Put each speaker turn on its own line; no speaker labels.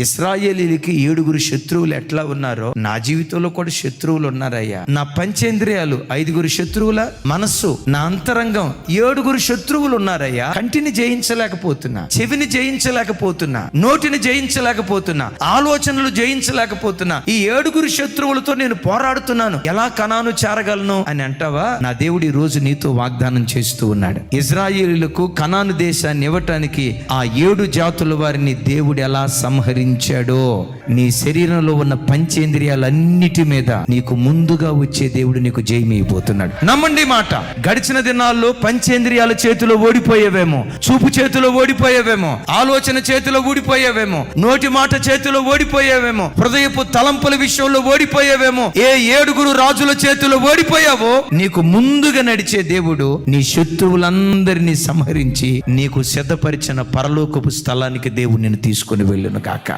ఇస్రాయేలీలకి ఏడుగురు శత్రువులు ఎట్లా ఉన్నారో నా జీవితంలో కూడా శత్రువులు ఉన్నారయ్యా. నా పంచేంద్రియాలు ఐదుగురు శత్రువుల మనస్సు నా అంతరంగం ఏడుగురు శత్రువులు ఉన్నారయ్యా. కంటిని జయించలేకపోతున్నా చెవిని జయించలేకపోతున్నా నోటిని జయించలేకపోతున్నా ఆలోచనలు జయించలేకపోతున్నా ఈ ఏడుగురు శత్రువులతో నేను పోరాడుతున్నాను. ఎలా కణాను చేరగలను అని అంటావా? నా దేవుడు ఈ రోజు నీతో వాగ్దానం చేస్తూ ఉన్నాడు. ఇజ్రాయేలీలకు కణాను దేశాన్ని ఇవ్వటానికి ఆ ఏడు జాతుల వారిని దేవుడు ఎలా సంహరించాడో నీ శరీరంలో ఉన్న పంచేంద్రియాలన్నిటి మీద నీకు ముందుగా వచ్చే దేవుడు నీకు జయమైపోతున్నాడు. నమ్మండి మాట. గడిచిన దినాల్లో పంచేంద్రియాల చేతిలో ఓడిపోయేవేమో చూపు చేతిలో ఓడిపోయేవేమో ఆలోచన చేతిలో ఊడిపోయేవేమో నోటి మాట చేతిలో ఓడిపోయేవేమో హృదయపు తలంపుల విషయంలో ఓడిపోయేవేమో ఏ ఏడుగురు రాజుల చేతిలో ఓడిపోయావో నీకు ముందుగా నడిచే దేవుడు నీ శత్రువులందరినీ సంహరించి నీకు సిద్ధపరిచిన పరలోకపు స్థలానికి దేవుడు నిన్ను తీసుకుని వెళ్ళును కాక